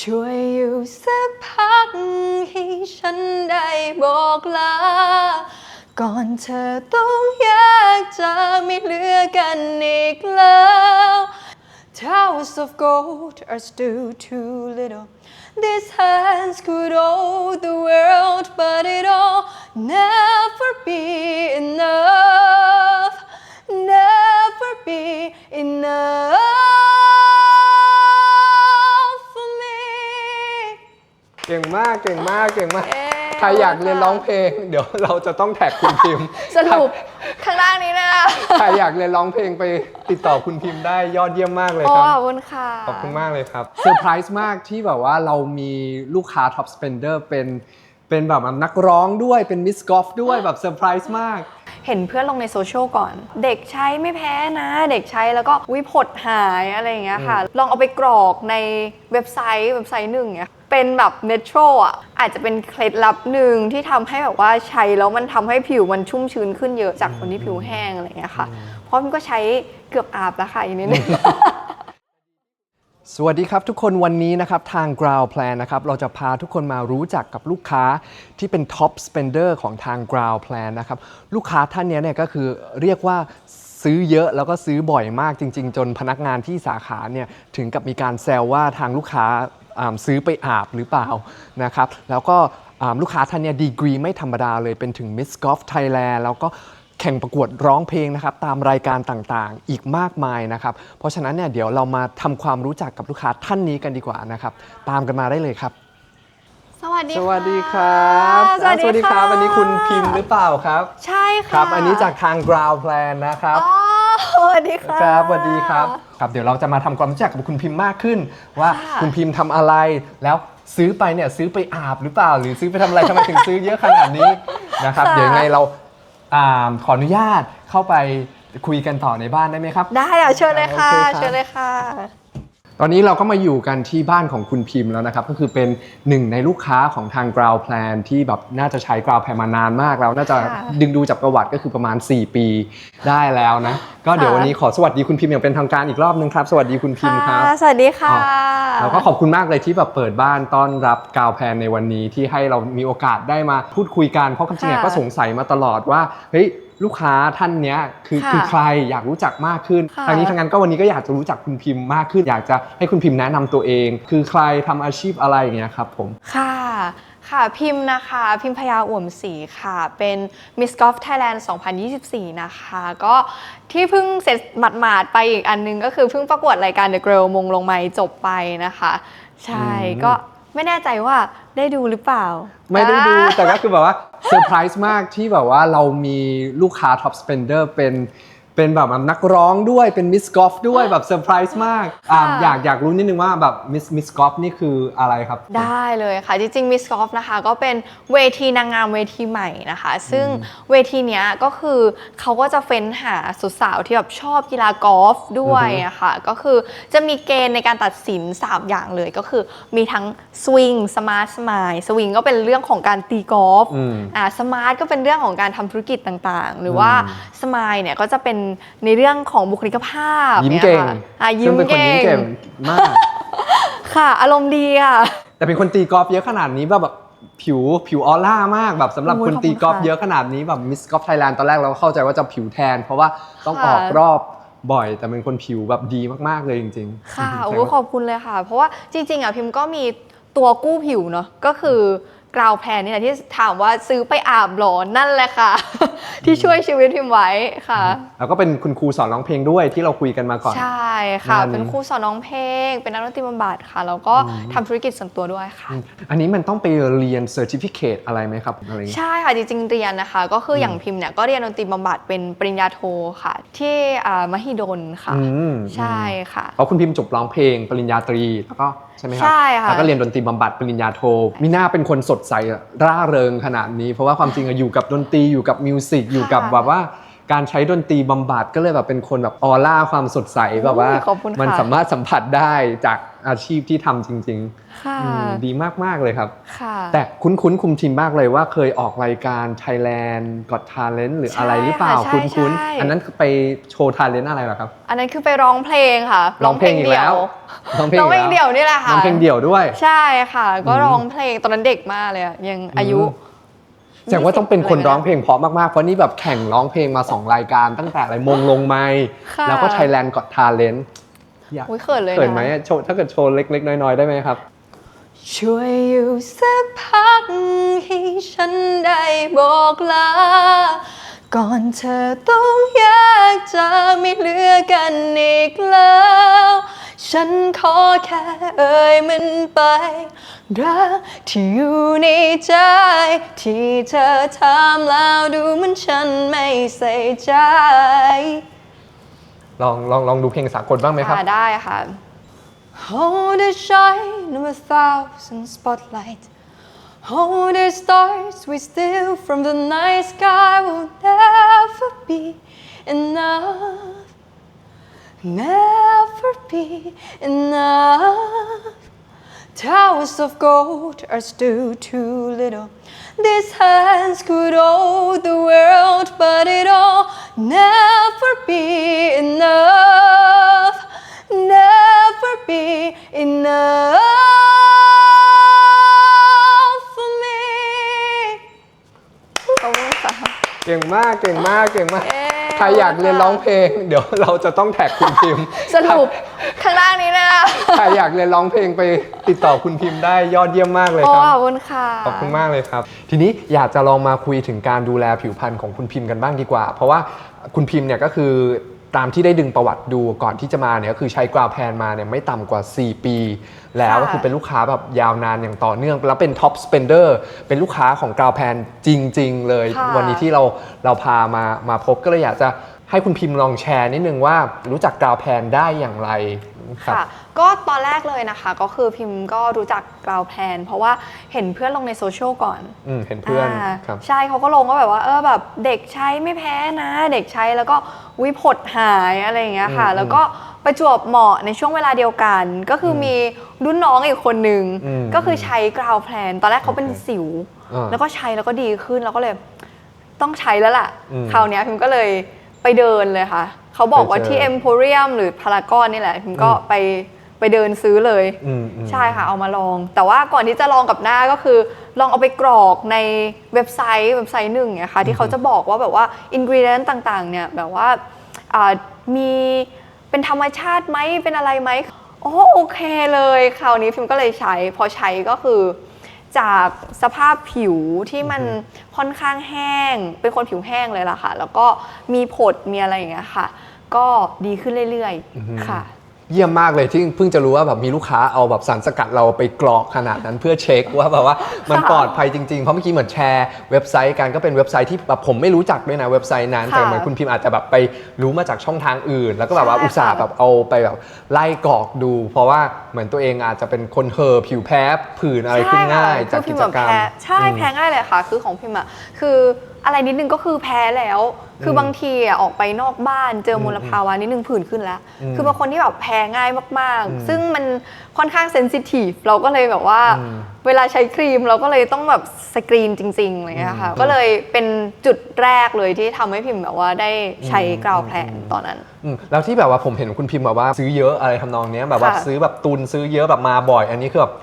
ช่วยอยู่สักพักให้ฉันได้บอกลา ก่อนเธอต้องแยกจากไม่เหลือกันอีกแล้ว Towers of gold are still too little. These hands could hold the world, but it all never be enough. Never be enough เก่งมากเก่งมากเก่งมาก เอ๊ะ ใครอยากเรียนร้องเพลง เดี๋ยวเราจะต้องแท็กคุณพิมพ์ สรุปข้างล่างนี้นะใครอยากเรียนร้องเพลงไปติดต่อคุณพิมพ์ได้ยอดเยี่ยมมากเลยโอ้ครับ ขอบคุณค่ะ ขอบคุณมากเลยครับเซอร์ไพรส์มากที่แบบว่าเรามีลูกค้าท็อปสเปนเดอร์เป็นเป็นแบบนักร้องด้วยเป็นมิสกอล์ฟด้วยแบบเซอร์ไพรส์มาก เห็นเพื่อนลงในโซเชียลก่อน เด็กใช้ไม่แพ้นะ เด็กใช้แล้วก็วิผดหายอะไรอย่างเงี้ยค่ะ ลองเอาไปกรอกในเว็บไซต์เว็บไซต์หนึ่งเนี่ย เป็นแบบเนเทรอะอาจจะเป็นเคล็ดลับหนึ่งที่ทำให้แบบว่าใช้แล้วมันทำให้ผิวมันชุ่มชื้นขึ้นเยอะจากคนที่ผิวแห้งอะไรอย่างเงี้ยค่ะ เพราะมันก็ใช้เกือบอาบแล้วค่ะอีกนิดนึงสวัสดีครับทุกคนวันนี้นะครับทาง Ground Plan นะครับเราจะพาทุกคนมารู้จักกับลูกค้าที่เป็น Top Spender ของทาง Ground Plan นะครับลูกค้าท่านเนี้ยเนี่ยก็คือเรียกว่าซื้อเยอะแล้วก็ซื้อบ่อยมากจริง ๆ จนพนักงานที่สาขาเนี่ยถึงกับมีการแซวว่าทางลูกค้าอ่า ซื้อไปอาบหรือเปล่านะครับแล้วก็อ่าลูกค้าท่านเนี้ดีกรีไม่ธรรมดาเลยเป็นถึง Miss Golf Thailand แล้วก็แข่งประกวดร้องเพลงนะครับตามรายการต่างๆ อีกมากมายนะครับ เพราะฉะนั้นเนี่ยเดี๋ยวเรามาทำความรู้จักกับลูกค้าท่านนี้กันดีกว่านะครับตามกันมาได้เลยครับ สวัสดีสค่ะวัสดีครับสวัสดีคค่ะรับวันนี้คุณพิมพ์หรือเปล่าครับ ใช่ค่ะครับ อันนี้จากทาง Ground Plan นะครับอ๋อสวัสดีค่ะครับสวัสดีครับ ครับเดี๋ยวเราจะมาทำความรู้จักกับคุณพิมพ์มากขึ้น ว่าค่ะคุณพิมพ์ทำอะไรแล้วซื้อไปเนี่ยซื้อไปอาบหรือเปล่า หรือซื้อไปทำอะไรทำไมถึงซื้อเยอะขนาดนี้นะครับเดี๋ยวยังไงเราอ่าขออนุญาตเข้าไปคุยกันต่อในบ้านได้ไหมครับ ได้อะเชิญเลยค่ะโอเคครับเชิญเลยค่ะ ตอนนี้เราก็มาอยู่กันที่บ้านของคุณพิมพ์แล้วนะครับ ก็คือเป็นหนึ่งในลูกค้าของทาง Ground Plan ที่แบบน่าจะใช้ Ground Plan มานานมากแล้วน่าจะค่ะดึงดูจากประวัติก็คือประมาณ 4 ปีได้แล้วนะ ก็เดี๋ยวค่ะวันนี้ขอสวัสดีคุณพิมพ์อย่างเป็นทางการอีกรอบนึงครับ สวัสดีคุณพิมพ์ครับะสวัสดีค่ะแล้วก็ขอบคุณมากเลยที่แบบเปิดบ้านต้อนรับกาวแพนในวันนี้ที่ให้เรามีโอกาสได้มาพูดคุยกันเพราะความจริงอะค่ะก็สงสัยมาตลอดว่าเฮ้ย ลูกค้าท่านเนี้ยคือค่ะคือใครอยากรู้จักมากขึ้นค่ะทางนี้ทางนั้นก็วันนี้ก็อยากจะรู้จักคุณพิมพ์มากขึ้น อยากจะให้คุณพิมพ์แนะนำตัวเอง คือใครทำอาชีพอะไรอย่างเงี้ยครับผม ค่ะ ค่ะพิมพ์นะคะ พิมพยาอ่วมศรีค่ะ เป็น Miss Golf Thailand 2024 นะคะ ก็ที่เพิ่งเสร็จหมาดๆไปอีกอันนึงก็คือเพิ่งประกวดรายการ The Girl มงลงไม้จบไปนะคะ ใช่อืม ก็ ไม่แน่ใจว่าได้ดูหรือเปล่า ไม่ได้ดูอ่าแต่ก็คือแบบว่าเซอร์ไพรส์มากที่แบบว่าเรามีลูกค้าท็อปสเปนเดอร์เป็น เป็นแบบนักร้องด้วยเป็นมิสกอล์ฟด้วยแบบเซอร์ไพรส์มากอ่าค่ะ อยากอยากรู้นิดนึงว่าแบบมิสมิสกอล์ฟนี่คืออะไรครับ ได้เลยค่ะ จริงๆ Miss Golf นะคะ ก็เป็นเวทีนางงามเวทีใหม่นะคะ ซึ่งเวทีเนี้ยก็คือเขาก็จะเฟ้นหาสุดสาวที่แบบชอบกีฬากอล์ฟด้วยอือฮึอะค่ะก็คือจะมีเกณฑ์ในการตัดสิน 3 อย่างเลยก็คือมีทั้งสวิงสมาร์ทสมายสวิงก็เป็นเรื่องของการตีกอล์ฟอืม อ่าสมาร์ทก็เป็นเรื่องของการทำธุรกิจต่างๆ หรือว่าอืมสมายเนี่ยก็จะเป็นในเรื่องของบุคลิกภาพยิ้มนี่เก่งค่ะอะซึ่ยิ้งมเป็นคนเก่ยิ้มงเก่งมาก ค่ะ อารมณ์ดีค่ะ แต่เป็นคนตีกอล์ฟเยอะขนาดนี้แบบแบบผิวผิวออร่ามากแบบสำหรับโอ้ยคนตีขอบคุณกอล์ฟค่ะเยอะขนาดนี้แบบมิสกอล์ฟไทยแลนด์ตอนแรกเราก็เข้าใจว่าจะผิวแทน เพราะว่าต้องค่ะออกรอบบ่อย แต่เป็นคนผิวแบบดีมากๆเลยจริงๆค่ะแสดโอ้งยว่าขอบคุณเลยค่ะ เพราะว่าจริงๆอะพิมก็มีตัวกู้ผิวเนาะก็คือ กราวแพนนี่แหละที่ถามว่าซื้อไปอาบเหรอนั่นแหละค่ะ ที่ช่วยชีวิตพิมไว้ค่ะ แล้วก็เป็นคุณครูสอนร้องเพลงด้วยที่เราคุยกันมาก่อน ใช่ค่ะงานเป็นครูสอนร้องเพลง เป็นนักดนตรีบำบัดค่ะ แล้วก็ทำธุรกิจส่วนตัวด้วยค่ะ อันนี้มันต้องไปเรียนเซอร์ติฟิเคตอะไรไหมครับอะไรอย่างเงี้ยใช่ค่ะจริงๆเรียนนะคะ ก็คืออย่างพิมเนี่ยก็เรียนดนตรีบำบัดเป็นปริญญาโทค่ะ ที่อ่ามหิดลค่ะอืมใช่ค่ะเพราะคุณพิมพ์จบร้องเพลงปริญญาตรีแล้วก็ใช่ไหมครัใช่ค่ะแล้วก็เรียนดนตรีบำบัดปริญญาโทมีหน้าเป็นคนสดใสร่าเริงขนาดนี้ เพราะว่าความจริงอะอยู่กับดนตรีอยู่กับมิวสิกอยู่กับแบบว่าการใช้ดนตรีบำบัดก็เลยแบบเป็นคนแบบออร่าความสดใสแบบว่าขอบคุณค่ะมันสามารถสัมผัสได้จาก อาชีพที่ทำจริงค่ะๆอืมดีมากๆเลยครับค่ะแต่คุ้นๆคุมทีมมากเลยว่าเคยออกรายการ Thailand Got Talent หรืออะไรหรือเปล่าใช่ค่ะคุ้นใช่ใช่ๆอันนั้นคือไปโชว์ talent อะไรเหรอครับ อันนั้นคือไปร้องเพลงค่ะ ร้องเพลงอีกแล้วร้องเพลงร้องเพลงอีกแล้วเดี่ยวนี่แหละร้ค่ะองเพลงเดี่ยวด้วย ใช่ค่ะ ก็อืมร้องเพลงตอนนั้นเด็กมากเลยอะยังอายุแสดงว่าต้องเป็นคน20ร้องเพลงเพราะมากๆ เพราะนี่แบบแข่งร้องเพลงมา 2 รายการตั้งแต่อะไรมงลงไม้ค่ะแล้วก็ Thailand Got Talent อยากอุ้ยเขินเลยนะเขินไหมโชว์ถ้าเกิดโชว์เล็ก ๆ น้อย ๆ ได้ไหมครับ ช่วยอยู่สักพักให้ฉันได้บอกลา ก่อนเธอต้องแยกจะไม่เหลือกันอีกแล้ว ฉันขอแค่เอ่ยมันไป รักที่อยู่ในใจ ที่เธอทำแล้วดูเหมันฉันไม่ใส่ใจ ลองลองลองดูเพลงสากลบ้างไหมครับ อ่าได้ค่ะ Hold the shine of a thousand spotlights Hold the stars we steal from the night sky will never be enough Never be enough Towers of gold are still too little. These hands could hold the world, but it'll never be enough. Never be enough for me. ขอบคุณค่ะ เก่งมากเก่งมากเก่งมาก เย้ ใ ครอยากเรียนร้องเพลง เดี๋ยวเราจะต้องแท็กคุณพิมพ์สรุปข้างล่างนี้นะใครอยากเรียนร้องเพลงไปติดต่อคุณพิมพ์ได้ยอดเยี่ยมมากเลยโอ้ครับ ขอบคุณค่ะ ขอบคุณมากเลยครับ ทีนี้อยากจะลองมาคุยถึงการดูแลผิวพรรณของคุณพิมพ์กันบ้างดีกว่า เพราะว่าคุณพิมพ์เนี่ยก็คือ ตามที่ได้ดึงประวัติดูก่อนที่จะมาเนี่ยก็คือใช้กราวแพนมาเนี่ยไม่ต่ำกว่า 4 ปี แล้วก็คือเป็นลูกค้าแบบยาวนานอย่างต่อเนื่อง แล้วเป็นท็อปสเปนเดอร์เป็นลูกค้าของกราวแพนจริง ๆ เลยค่ะวันนี้ที่เราเราพามามาพบก็เลยอยากจะให้คุณพิมพ์ลองแชร์นิดนึงว่ารู้จักกราวแพนได้อย่างไร ครับ ค่ะก็ตอนแรกเลยนะคะ ก็คือพิมพ์ก็รู้จักกราวแพลน เพราะว่าเห็นเพื่อนลงในโซเชียลก่อนอืมเห็นเพื่อนอ่าครับ ใช่เขาก็ลงก็แบบว่าเออแบบเด็กใช้ไม่แพ้นะ เด็กใช้แล้วก็วิผดหายอะไรอย่างเงี้ยค่ะ อืมแล้วก็ประจวบเหมาะในช่วงเวลาเดียวกัน ก็คืออมีรุ่นน้องอีกคนนึงอืมก็คือใช้กราวแพลน ตอนแรกเขาเป็นโอเคสิว อ่าแล้วก็ใช้แล้วก็ดีขึ้นแล้วก็เลยต้องใช้แล้วล่ะ อืม คราวเนี้ยพิมก็เลยไปเดินเลยค่ะ เขาบอกว่าไปเจอที่เอ็มโพเรียมหรือพารากอนนี่แหละพิมก็อืมไปไปเดินซื้อเลยอืมอืมใช่ค่ะเอามาลอง แต่ว่าก่อนที่จะลองกับหน้าก็คือ ลองเอาไปกรอกในเว็บไซต์เว็บไซต์หนึ่งเนี่ยค่ะที่เขาจะบอกว่าแบบว่าอินกรีเดนต์ต่างๆเนี่ยแบบว่าอ่ามีเป็นธรรมชาติไหมเป็นอะไรไหมโอ้โอเคเลยคราวนี้พิมก็เลยใช้ พอใช้ก็คือจากสภาพผิวที่มันค่อนข้างแห้ง เป็นคนผิวแห้งเลยล่ะค่ะ แล้วก็มีผดมีอะไรอย่างเงี้ยค่ะ ก็ดีขึ้นเรื่อยอือฮึๆค่ะ เยี่ยมมากเลยที่เพิ่งจะรู้ว่าแบบมีลูกค้าเอาแบบสารสกัดเราไปกรอกขนาดนั้นเพื่อเช็คว่าแบบว่ามันค่ะปลอดภัยจริงๆ เพราะเมื่อกี้เหมือนแชร์เว็บไซต์กันก็เป็นเว็บไซต์ที่แบบผมไม่รู้จักด้วยนะเว็บไซต์นั้นค่ะแต่เหมือนคุณพิมพ์อาจจะแบบไปรู้มาจากช่องทางอื่น แล้วก็แบบว่าใช่อุตส่าห์ค่ะแบบเอาไปแบบไล่กรอกดู เพราะว่าเหมือนตัวเองอาจจะเป็นคนเฮอผิวแพ้ผื่นอะไรขึ้นง่ายใช่ค่ะจากคือพิกิมพ์จแบบกรรมแพ้ใช่อืมแพ้ง่ายเลยค่ะ คือของพิมพ์อะคือ อะไรนิดนึงก็คือแพ้แล้ว คืออมบางทีอะออกไปนอกบ้านเจอมลอืมภาวะนิดนึงผื่นขึ้นแล้วอืมคือบางคนที่แบบแพ้ง่ายมากอืมๆซึ่งมันค่อนข้างเซนซิทีฟเราก็เลยแบบว่าอืมเวลาใช้ครีมเราก็เลยต้องแบบสกรีนจริงๆอะไรเงี้ยค่ะอืมก็เลยเป็นจุดแรกเลยที่ทำให้พิมพ์แบบว่าได้ใช้อืมกราวแพลนอืมตอนนั้นอืมแล้วที่แบบว่าผมเห็นคุณพิมพ์แบบว่าซื้อเยอะอะไรทำนองเนี้ยแบบว่าค่ะซื้อแบบตุนซื้อเยอะแบบมาบ่อย อันนี้คือแบบ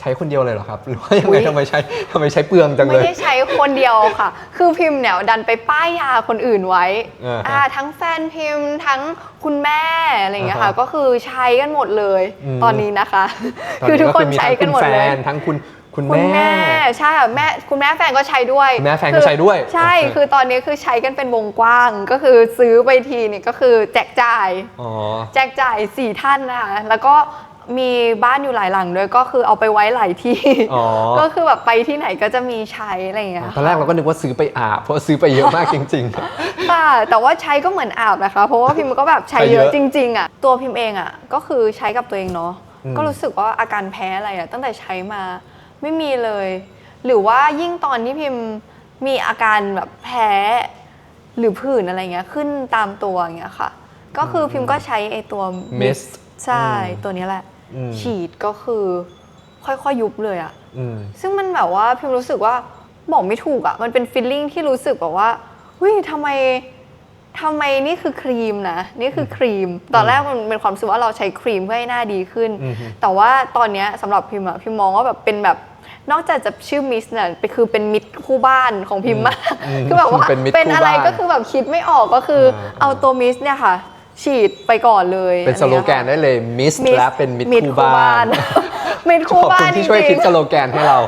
ใช้คนเดียวเลยเหรอครับ หรือว่ายังอุ๊ไงยทำไมใช้ทำไมใช้เปลืองจังเลไม่ยได้ใช้คนเดียวค่ะ คือพิมพ์เนี่ยดันไปป้ายยาคนอื่นไว้อ่าฮะอ่าทั้งแฟนพิมพ์ทั้งคุณแม่อะไรอย่างเงี้ยค่ะอ่าฮะก็คือใช้กันหมดเลย อืม ตอนนี้นะคะตอนคือนี้ทุกคนมีใช้ทั้งกันหมดคุณเลแฟยนทั้งคุณคุณคุณแม่แม่ใช่ค่ะแม่คุณแม่แฟนก็ใช้ด้วยคุณแม่แฟนก็ใช้ด้วยใช่โอเค คือตอนนี้คือใช้กันเป็นวงกว้างก็คือซื้อไปทีนี่ก็คือแจกจ่าย อ๋อ แจกจ่ายสี่ท่านนะคะแล้วก็ มีบ้านอยู่หลายหลังด้วยก็คือเอาไปไว้หลายที่ อ๋อ ก็คือแบบไปที่ไหนก็จะมีใช้อะไรอย่างเงี้ยตอนแรกเราก็นึกว่าซื้อไปอาบเพราะซื้อไปเยอะมากจริง ค่ะ แต่ว่าใช้ก็เหมือนอาบนะคะ เพราะว่าพิมก็แบบใช้ใช้เยเยอะอะจริง ๆอะตัวพิมเองอะก็คือใช้กับตัวเองเนาะอืม ก็รู้สึกว่าอาการแพ้อะไรอะตั้งแต่ใช้มาไม่มีเลย หรือว่ายิ่งตอนที่พิมมีอาการแบบแพ้ หรือผื่นอะไรเงี้ยขึ้นตามตัวอย่างเงี้ยค่ะ ก็คือพิมก็ใช้ไอตัว Mist ใช่อืมตัวนี้แหละ อืมฉีดก็คือ ค่อยๆยุบเลยอะอืม ซึ่งมันแบบว่าพิมรู้สึกว่าบอกไม่ถูกอะมันเป็นฟีลลิ่งที่รู้สึกแบบว่าเฮ้ยทำไมทำไมนี่คือครีมนะ นี่คือครีม ตอนแรกมันเป็นความรู้สึกว่าเราใช้ครีมเพื่อให้หน้าดีขึ้น อือฮึ แต่ว่าตอนเนี้ยสำหรับพิมอะพิมมองว่าแบบเป็นแบบนอกจากจะชื่อมิสเนี่ยคือเป็นมิตรคู่บ้านของพิมมากอืมคือแบบว่าเป็นมิตรคู่อะไรบ้านก็คือแบบคิดไม่ออกก็คืออา เอาตัวมิสเนี่ยค่ะ ฉีดไปก่อนเลยเป็นสโลแกนได้เลยมิสมิสและเป็นมิตรคู่บ้านมิตรขคู่อบบ้าคุณนที่ช่วยจคิริดงสโลแกนให้เรา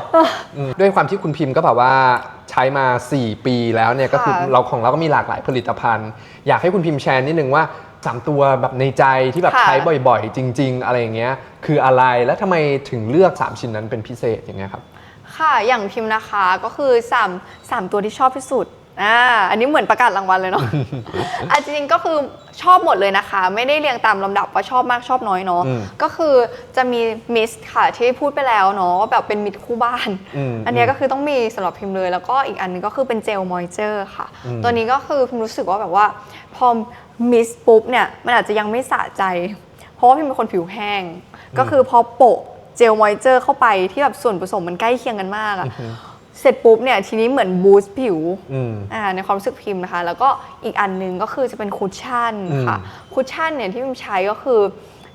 อืมด้วยความที่คุณพิมพ์ก็แบบว่าใช้มา 4 ปีแล้วเนี่ยก็คือค่ะเราของเราก็มีหลากหลายผลิตภัณฑ์ อยากให้คุณพิมพ์แชร์นิดนึงว่า3ตัวแบบในใจที่แบบค่ะใช้บ่อยๆ จริง ๆ อะไรอย่างเงี้ยคืออะไรและทำไมถึงเลือก 3 ชิ้นนั้นเป็นพิเศษอย่างเงี้ยครับค่ะอย่างพิมพ์นะคะก็คือ3 3ตัวที่ชอบที่สุด อ่าอันนี้เหมือนประกาศรางวัลเลยเนาะ อะจริงๆก็คือชอบหมดเลยนะคะ ไม่ได้เรียงตามลำดับว่าชอบมากชอบน้อยเนาะอืมก็คือจะมีมิสค่ะที่พูดไปแล้วเนาะว่าแบบเป็นมิดคู่บ้าน อืมอันเนี้ยก็คือต้องมีสำหรับพิมพ์เลย แล้วก็อีกอันนึงก็คือเป็นเจลมอยเจอร์ค่ะ อืม ตัวนี้ก็คือพิมรู้สึกว่าแบบว่า พอมิสปุ๊บเนี่ยมันอาจจะยังไม่สะใจ เพราะว่าพิมเป็นคนผิวแห้ง ก็คือพอโปะเจลมอยเจอร์เข้าไปที่แบบส่วนผสมมันใกล้เคียงกันมากอะ เสร็จปุ๊บเนี่ยทีนี้เหมือนบูสต์ผิวอืม อ่าในความรู้สึกพิมพ์นะคะ แล้วก็อีกอันหนึงก็คือจะเป็นคุชชั่นค่ะอืมคุชชั่นเนี่ยที่พิมใช้ก็คือ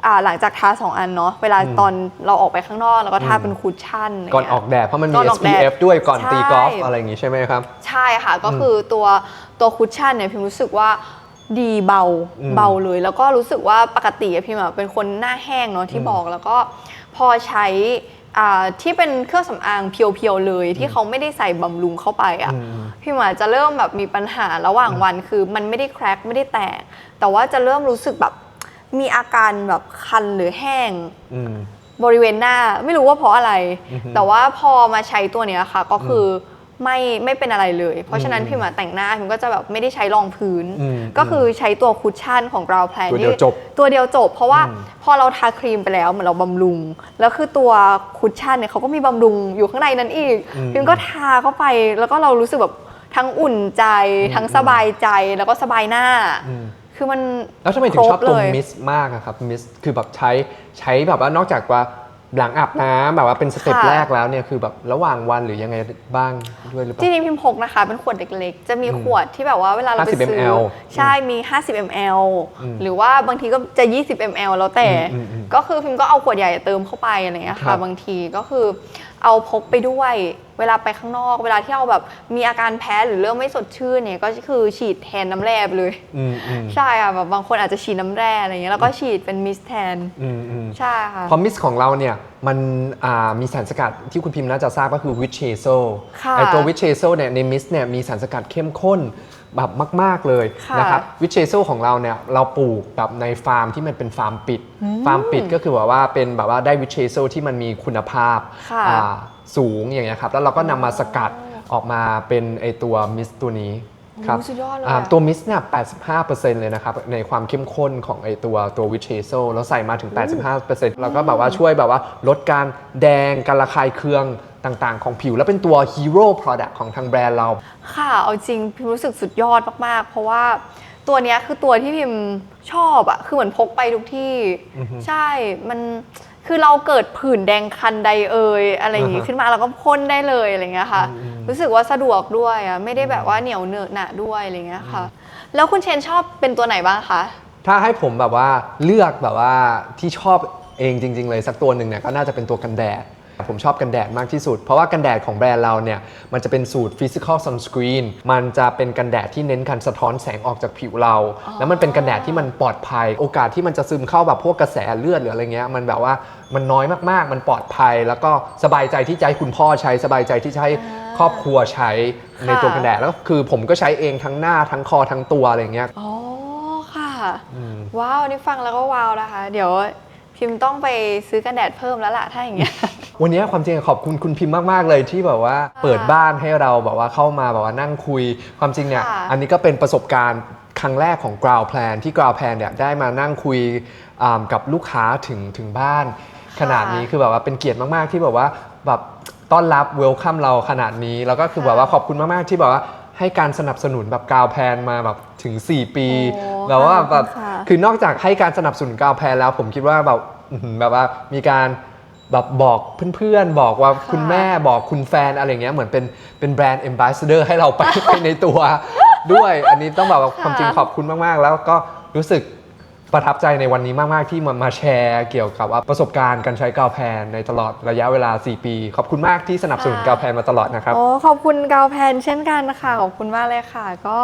อ่าหลังจากทาสองอันเนาะเวลาอืมตอนเราออกไปข้างนอกแล้วก็ทาอืมเป็นคุชชั่นะไรก่อนเงี้ยออกแดดเพราะมันมี ก่อนออกแดด SPF ด้วยก่อนตีใช่กอล์ฟอะไรอย่างงี้ใช่ไหมครับ ใช่ค่ะก็คือตัวตัวคุชชั่นเนี่ยพิมรู้สึกว่าดีเบาอืมเบาเลย แล้วก็รู้สึกว่าปกติอะพิมอะเป็นคนหน้าแห้งเนาะที่อืมบอกแล้วก็พอใช้อ่า ที่เป็นเครื่องสำอางเพียวๆเลย ที่เขาไม่ได้ใส่บำรุงเข้าไปอะอืมพี่หมาจะเริ่มแบบมีปัญหาระหว่างวันคือมันไม่ได้แครกไม่ได้แตก แต่ว่าจะเริ่มรู้สึกแบบมีอาการแบบคันหรือแห้งอืมบริเวณหน้าไม่รู้ว่าเพราะอะไรอือฮึแต่ว่าพอมาใช้ตัวเนี้ยค่ะก็คืออ ไม่ไม่เป็นอะไรเลย เพราะฉะนั้นอืมพี่หมาแต่งหน้าพี่ก็จะแบบไม่ได้ใช้รองพื้นอืมก็คือใช้ตัวคุชชั่นของเราแพลนตัวเดียวจบตัวเดียวจบ เพราะว่าอืมพอเราทาครีมไปแล้วเหมือนเราบำรุง แล้วคือตัวคุชชั่นเนี่ยเขาก็มีบำรุงอยู่ข้างในนั้นอีกอืมพิมก็ทาเข้าไปแล้วก็เรารู้สึกแบบทั้งอุ่นใจอืมทั้งสบายใจแล้วก็สบายหน้าอืมคือมันแล้วทำไมถึงชอบครตัวเลยมิสมากอะครับมิสคือแบบใช้ใช้แบบว่านอกจากว่า หลังอาบน้ำแบบว่าเป็นสเต็ปค่ะ แรกแล้วเนี่ยคือแบบระหว่างวันหรือยังไงบ้างด้วยหรือเปจล่า ริงๆพิมพ์พกนะคะ เป็นขวดเล็กๆ จะมีอืมขวดที่แบบว่าเวลาเราไป50ซื้อ ml ใช่มี 50 ml อืมหรือว่าบางทีก็จะ 20 ml แล้วแต่ อืมอืมอืมก็คือพิมพ์ก็เอาขวดใหญ่เติมเข้าไปอะไรอย่างเงี้ยครัค่ะ บ บางทีก็คือเอาพกไปด้วย เวลาไปข้างนอก เวลาที่เราแบบมีอาการแพ้หรือเริ่มไม่สดชื่นเนี่ยก็คือฉีดแทนน้ำแร่ไปเลยอืมอืมใช่ค่ะแบบบางคนอาจจะฉีดน้ำแร่อะไรเงี้ยแล้วก็ฉีดเป็นมิสแทนอืมอืมใช่ค่ะเพราะมิสของเราเนี่ยมันอ่ามีสารสกัดที่คุณพิมพ์น่าจะทราบก็คือวิชเชโซค่ะไอตัววิชเชโซเนี่ยในมิสเนี่ยมีสารสกัดเข้มข้นแบบมาก ๆ เลยค่ะนะครับวิชเชโซของเราเนี่ยเราปลูกแบบในฟาร์มที่มันเป็นฟาร์มปิด ฟาร์มปิดก็คือแบบว่าเป็นแบบว่าได้วิชเชโซที่มันมีคุณภาพค่ะอ่า สูงอย่างเงี้ยครับแล้วเราก็นำมาสกัดออกมาเป็นไอตัวมิสตัวนี้ครับโอ้สุดยอดเลยอ่าอะตัวมิสเนี่ย85%เลยนะครับ ในความเข้มข้นของไอตัวตัววิชเชโซแล้วใส่มาถึง 85%แล้วก็แบบว่าช่วยแบบว่าลดการแดงการระคายเคืองต่างๆ ของผิว แล้วเป็นตัวฮีโร่ product ของทางแบรนด์เรา ค่ะ เอาจริงพิมรู้สึกสุดยอดมาก ๆ เพราะว่าตัวเนี้ยคือตัวที่พิมชอบอะคือเหมือนพกไปทุกที่ ใช่ มัน คือเราเกิดผื่นแดงคันใดเอ่ยอะไรอย่างงี้อ่าฮะขึ้นมาเราก็พ่นได้เลยอะไรเงี้ยค่ะ อืม รู้สึกว่าสะดวกด้วยอะไม่ได้แบบว่าเหนียวเหนอะหนะด้วยอะไรเงี้ยค่ะ แล้วคุณเชนชอบเป็นตัวไหนบ้างคะ ถ้าให้ผมแบบว่าเลือกแบบว่าที่ชอบเองจริง ๆ เลยสักตัวหนึ่งเนี่ยก็น่าจะเป็นตัวกันแดด ผมชอบกันแดดมากที่สุด เพราะว่ากันแดดของแบรนด์เราเนี่ย มันจะเป็นสูตร physical sunscreen มันจะเป็นกันแดดที่เน้นการสะท้อนแสงออกจากผิวเรา แล้วมันเป็นกันแดดที่มันปลอดภัย โอกาสที่มันจะซึมเข้าแบบพวกกระแสเลือดหรืออะไรเงี้ย มันแบบว่ามันน้อยมากๆ มันปลอดภัย แล้วก็สบายใจที่จะให้คุณพ่อใช้ สบายใจที่จะให้ครอบครัวใช้ในตัวกันแดด แล้วคือผมก็ใช้เองทั้งหน้าทั้งคอทั้งตัวอะไรเงี้ย อ๋อ ค่ะอืมว้าว นี่ฟังแล้วก็ว้าวนะคะ เดี๋ยว พิมพ์ต้องไปซื้อกันแดดเพิ่มแล้วล่ะถ้าอย่างเงี้ย วันนี้ความจริงขอบคุณคุณพิมพ์มาก ๆ เลยที่แบบว่าเปิดบ้านให้เราแบบว่าเข้ามาแบบว่านั่งคุยความจริงเนี่ย ค่ะ อันนี้ก็เป็นประสบการณ์ครั้งแรกของ Ground Plan ที่ Ground Plan เนี่ยได้มานั่งคุยอ่ากับลูกค้าถึงถึงบ้าน ขนาดนี้คือแบบว่าเป็นเกียรติมาก ๆ ที่แบบว่าแบบต้อนรับเวลคัมเราขนาดนี้ แล้วก็คือแบบว่าขอบคุณมาก ๆ ที่แบบว่า ให้การสนับสนุนแบบกราวแพนมาแบบถึง 4 ปีโอ้แบบว่าแบบขอบคุณค่ะ คือนอกจากให้การสนับสนุนกราวแพนแล้ว ผมคิดว่าแบบอื้อหือแบบว่ามีการแบบบอกเพื่อนๆ บอกว่าคุณแม่บอกคุณแฟนอะไรเงี้ยเหมือนเป็นเป็นแบรนด์ a อมบ s สเดอร์ให้เราไป ไปในตัวด้วย อันนี้ต้องแบบว่าความจริงขอบคุณมากๆ แล้วก็รู้สึก ประทับใจในวันนี้มาก ๆ ที่มามาแชร์เกี่ยวกับว่าประสบการณ์การใช้กาวแพนในตลอดระยะเวลา 4 ปี ขอบคุณมากที่สนับสนุนค่ะกาวแพนมาตลอดนะครับ โอ้ขอบคุณกาวแพนเช่นกันค่ะ ขอบคุณมากเลยค่ะ ก็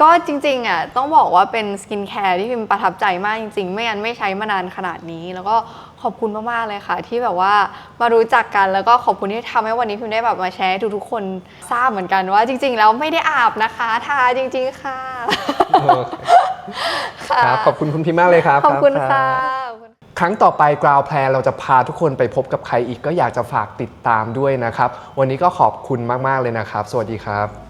ก็จริงๆอะต้องบอกว่าเป็นสกินแคร์ที่พิมประทับใจมากจริง ๆ ไม่งั้นไม่ใช้มานานขนาดนี้ แล้วก็ขอบคุณมากๆเลยค่ะ ที่แบบว่ามารู้จักกันแล้วก็ขอบคุณที่ทำให้วันนี้พิมได้แบบมาแชร์ให้ทุกๆคนทราบเหมือนกันว่าจริง ๆ แล้วไม่ได้อาบนะคะ ทาจริง ๆ ค่ะ ค่ะครับขอบคุณคุณพิมพ์มากเลยครับ ขอบคุณรัค่ะครั้งต่อไปกราวแพลเราจะพาทุกคนไปพบกับใครอีกก็อยากจะฝากติดตามด้วยนะครับ วันนี้ก็ขอบคุณมาก ๆ เลยนะครับ สวัสดีครับ